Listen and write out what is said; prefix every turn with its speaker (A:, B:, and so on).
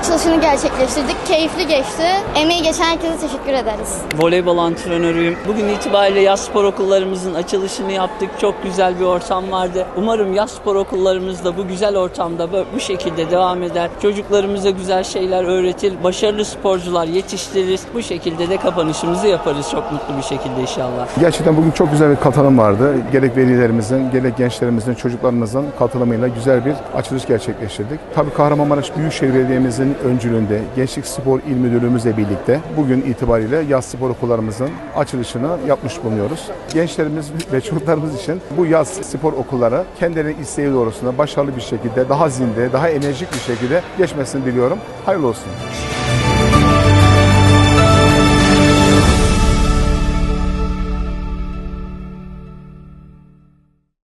A: açılışını gerçekleştirdik. Keyifli geçti. Emeği geçen herkese teşekkür ederiz.
B: Voleybol antrenörüyüm. Bugün itibariyle yaz spor okullarımızın açılışını yaptık. Çok güzel bir ortam vardı. Umarım yaz spor okullarımız da bu güzel ortamda bu- bu şekilde devam eder. Çocuklarımıza güzel şeyler öğretir. Başarılı sporcular yetiştiririz. Bu şekilde de kapanışımızı yaparız çok mutlu bir şekilde inşallah.
C: Gerçekten bugün çok güzel bir katılım vardı. Gerek velilerimizin, gerek gençlerimizin, çocuklarımızın katılımıyla güzel bir açılış gerçekleştirdik. Tabii Kahramanmaraş Büyükşehir Belediye'mizin öncülüğünde Gençlik Spor İl Müdürlüğümüzle birlikte bugün itibariyle yaz spor okullarımızın açılışını yapmış bulunuyoruz. Gençlerimiz ve çocuklarımız için bu yaz spor okulları kendilerinin isteği doğrusunda başarılı bir şekilde, daha zinde, daha enerjik bir şekilde geçmesini diliyorum. Hayırlı olsun.